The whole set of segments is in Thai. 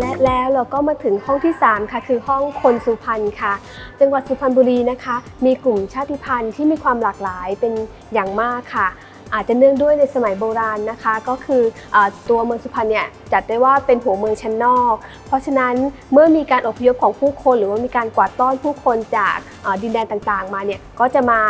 และแล้วเราก็มาถึงห้องที่ 3 ค่ะ คือห้องคนสุพรรณค่ะ จังหวัดสุพรรณบุรีนะคะ มีกลุ่มชาติพันธุ์ที่มีความหลากหลายเป็นอย่างมากค่ะ อาจจะเนื่องด้วยในสมัยโบราณนะคะ ก็คืออตัวเมืองสุพรรณเนี่ยจัดได้ว่าเป็นหัวเมืองชั้นนอก เพราะฉะนั้นเมื่อมีการอพยพของผู้คน หรือว่ามีการกวาดต้อนผู้คนจากดินแดนต่างๆ มาเนี่ยก็จะมา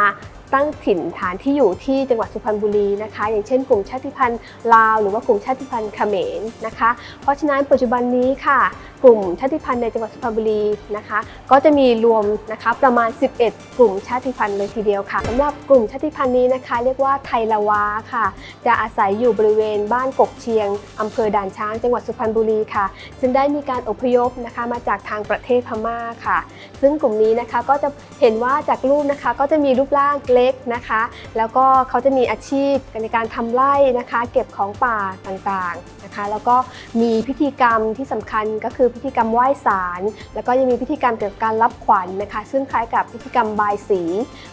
ตั้งถิ่นฐานที่อยู่ที่จังหวัดสุพรรณบุรีนะคะ อย่างเช่นกลุ่มชาติพันธุ์ลาว หรือว่ากลุ่มชาติพันธุ์เขมรนะคะ เพราะฉะนั้นปัจจุบันนี้ค่ะ กลุ่มชาติพันธุ์ในจังหวัดสุพรรณบุรีนะคะ ก็จะมีรวมนะคะประมาณ 11 กลุ่มชาติพันธุ์เลยทีเดียวค่ะสำหรับกลุ่มชาติพันธุ์นี้นะคะ เรียกว่าไทยละวาค่ะ จะอาศัยอยู่บริเวณบ้านกกเชียงอำเภอด่านช้างจังหวัดสุพรรณบุรีค่ะ ซึ่งได้มีการอพยพนะคะมาจากทางประเทศพม่าค่ะ ซึ่งกลุ่มนี้นะคะก็จะเห็นว่าจากรูปนะคะก็จะมีรูปร่างเล็กนะคะ แล้วก็เขาจะมีอาชีพในการทำไร่นะคะ เก็บของป่าต่างๆ นะคะ แล้วก็มีพิธีกรรมที่สำคัญก็คือพิธีกรรมไหว้ศาลแล้วก็ยังมีพิธีกรรมเกี่ยวกับการรับขวัญนะคะ ซึ่งคล้ายกับพิธีกรรมบายสี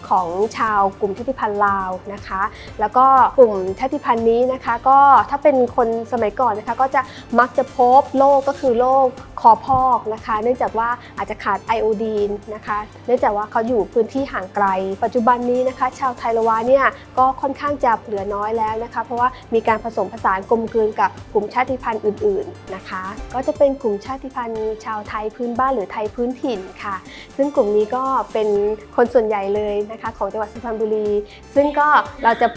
ของชาวกลุ่มชาติพันธุ์ลาวนะคะ แล้วก็กลุ่มชาติพันธุ์นี้นะคะ ก็ถ้าเป็นคนสมัยก่อนนะคะ ก็จะมักจะพบโรคก็คือโรคคอพอกนะคะ เนื่องจากว่าอาจจะขาดไอโอดีนนะคะ เนื่องจากว่าเขาอยู่พื้นที่ห่างไกล ปัจจุบันนี้นะคะ ชาวไทยละวาเนี่ยก็ค่อนข้างจะเหลือน้อยแล้วนะคะ เพราะว่ามีการผสมผสานกลมกลืนกับกลุ่มชาติพันธุ์อื่นๆนะคะ ก็จะเป็นกลุ่มชาติพันธุ์ชาวไทยพื้นบ้านหรือไทยพื้นถิ่นค่ะ ซึ่งกลุ่มนี้ก็เป็นคนส่วนใหญ่เลยนะคะ ของจังหวัดสุพรรณบุรี ซึ่งก็เราจะ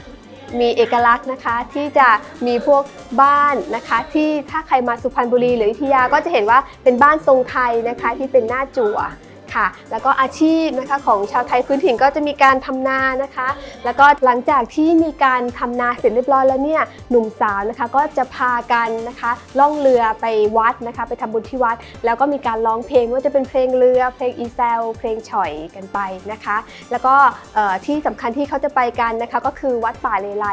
มีเอกลักษณ์นะคะที่จะมีพวกบ้านนะคะ ที่ถ้าใครมาสุพรรณบุรีหรืออยุธยาก็จะเห็นว่าเป็นบ้านทรงไทยนะคะที่เป็นหน้าจั่ว ค่ะ แล้วก็อาชีพนะคะของชาวไทยพื้นถิ่นก็จะมีการทำนานะคะ แล้วก็หลังจากที่มีการทำนาเสร็จเรียบร้อยแล้วเนี่ยหนุ่มสาวนะคะก็จะพากันนะคะล่องเรือไปวัดนะคะ ไปทำบุญที่วัด แล้วก็มีการร้องเพลงว่าจะเป็นเพลงเรือ เพลงอีแซลเพลงฉ่อยกันไปนะคะ แล้วก็ที่สำคัญที่เขาจะไปกันนะคะก็คือวัดป่าเลไล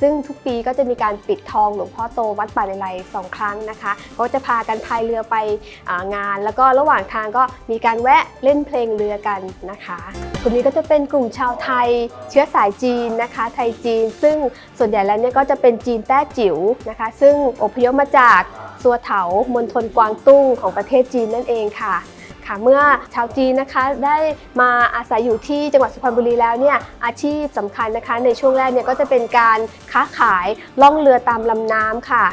ซึ่งทุกปีก็จะมีการปิดทองหลวงพ่อโตวัดป่าเลไลสองครั้งนะคะ ก็จะพากันพายเรือไปงาน แล้วก็ระหว่างทางก็มีการแวะเล่นเพลงเรือกันนะคะ กลุ่มนี้ก็จะเป็นกลุ่มชาวไทย เชื้อสายจีนนะคะ ไทยจีน ซึ่งส่วนใหญ่แล้วเนี่ยก็จะเป็นจีนแต้จิ๋วนะคะ ซึ่งอพยพมาจากซัวเถามณฑลกวางตุ้งของประเทศจีนนั่นเองค่ะค่ะเมื่อชาวจีนนะคะได้มาอาศัยอยู่ที่จังหวัดสุพรรณบุรีแล้วเนี่ยอาชีพสำคัญนะคะในช่วงแรกเนี่ยก็จะเป็นการค้าขายล่องเรือตามลำน้ำค่ะ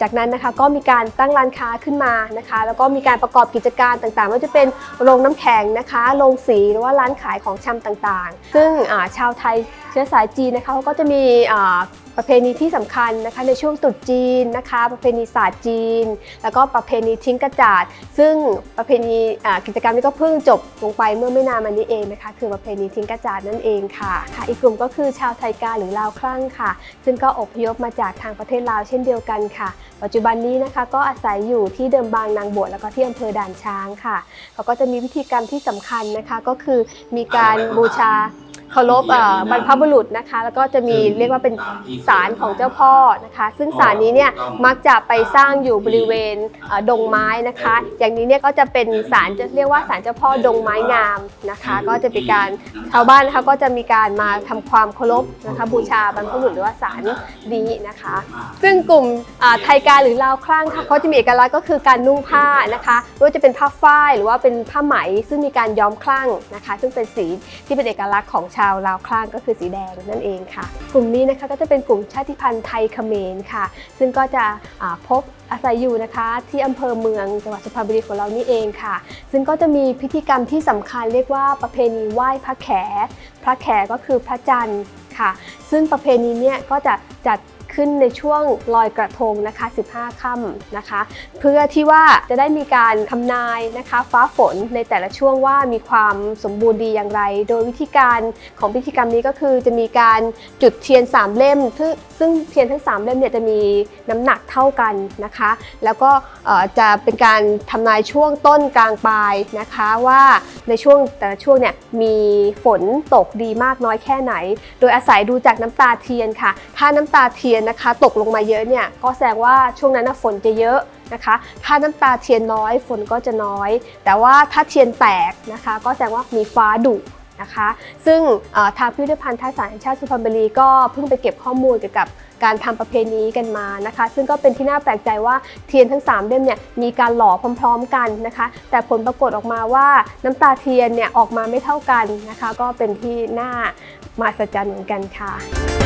จากนั้นนะคะก็มีการตั้งร้านค้าขึ้นมานะคะ แล้วก็มีการประกอบกิจการต่างๆไม่ว่าจะเป็นโรงน้ำแข็งนะคะโรงสีหรือว่าร้านขายของชำต่างๆ ซึ่งชาวไทยเชื้อสายจีนนะคะเขาก็จะมี ประเพณีที่สำคัญนะคะในช่วงตรุษจีนนะคะ ประเพณีศาสตร์จีน แล้วก็ประเพณีทิ้งกระจาด ซึ่งประเพณีกิจกรรมนี้ก็เพิ่งจบลงไปเมื่อไม่นานมานี้เองนะคะ คือประเพณีทิ้งกระจาดนั่นเองค่ะค่ะ อีกกลุ่มก็คือชาวไทยกาหรือลาวคลั่งค่ะ ซึ่งก็อพยพมาจากทางประเทศลาวเช่นเดียวกันค่ะ ปัจจุบันนี้นะคะก็อาศัยอยู่ที่เดิมบางนางบวชแล้วก็ที่อำเภอด่านช้างค่ะเขาก็จะมีพิธีกรรมที่สำคัญนะคะก็คือมีการบูชาเคารพเอ่อบรรพบุรุษนะคะ แล้วก็จะมีเรียกว่าเป็นศาลของเจ้าพ่อนะคะ ซึ่งศาลนี้เนี่ยมักจะไปสร้างอยู่บริเวณเอ่อดงไม้นะคะ อย่างนี้เนี่ยก็จะเป็นศาลจะเรียกว่าศาลเจ้าพ่อดงไม้งามนะคะ ก็จะเป็นการชาวบ้านนะคะก็จะมีการมาทำความเคารพนะคะบูชาบรรพบุรุษหรือว่าศาลนี้นะคะ ซึ่งกลุ่มอ่าไทยกาหรือลาวคลั่งค่ะเขาจะมีเอกลักษณ์ก็คือการนุ่งผ้านะคะไม่ว่าจะเป็นผ้าฝ้ายหรือว่าเป็นผ้าไหมซึ่งมีการย้อมคลั่งนะคะ ซึ่งเป็นสีที่เป็นเอกลักษณ์ของชาวลาวคลั่งก็คือสีแดงนั่นเองค่ะ กลุ่มนี้นะคะก็จะเป็นกลุ่มชาติพันธุ์ไทยเขมรค่ะ ซึ่งก็จะพบอาศัยอยู่นะคะที่อำเภอเมืองจังหวัดสุพรรณบุรีของเรานี่เองค่ะ ซึ่งก็จะมีพิธีกรรมที่สำคัญเรียกว่าประเพณีไหว้พระแข พระแขก็คือพระจันทร์ค่ะ ซึ่งประเพณีเนี้ยก็จะจัด ขึ้นในช่วงลอยกระทงนะคะ 15 ค่ำนะคะ เพื่อที่ว่าจะได้มีการทำนายนะคะ ฟ้าฝนในแต่ละช่วงว่ามีความสมบูรณ์ดีอย่างไร โดยวิธีการของพิธีกรรมนี้ก็คือจะมีการจุดเทียน 3 เล่ม ซึ่งเทียนทั้ง 3 เล่มเนี่ยจะมีน้ำหนักเท่ากันนะคะ แล้วก็จะเป็นการทำนายช่วงต้นกลางปลายนะคะว่าในช่วงแต่ละช่วงเนี่ยมีฝนตกดีมากน้อยแค่ไหน โดยอาศัยดูจากน้ำตาเทียนค่ะ ถ้าน้ำตาเทียนนะคะ ตกลงมาเยอะเนี่ยก็แสดงว่าช่วงนั้นฝนจะเยอะนะคะ ถ้าน้ำตาเทียนน้อยฝนก็จะน้อย แต่ว่าถ้าเทียนแตกนะคะ ก็แสดงว่ามีฟ้าดุนะคะ ซึ่งเอ่อทางพิพิธภัณฑ์ท่าสารแห่งชาติสุพรรณบุรีก็เพิ่งไปเก็บข้อมูลเกี่ยวกับการทำประเพณีกันมานะคะ ซึ่งก็เป็นที่น่าแปลกใจว่าเทียนทั้ง 3เล่มเนี่ยมีการหล่อพร้อม ๆ กันนะคะ แต่ผลปรากฏออกมาว่าน้ำตาเทียนเนี่ยออกมาไม่เท่ากันนะคะ ก็เป็นที่น่ามหัศจรรย์เหมือนกันค่ะ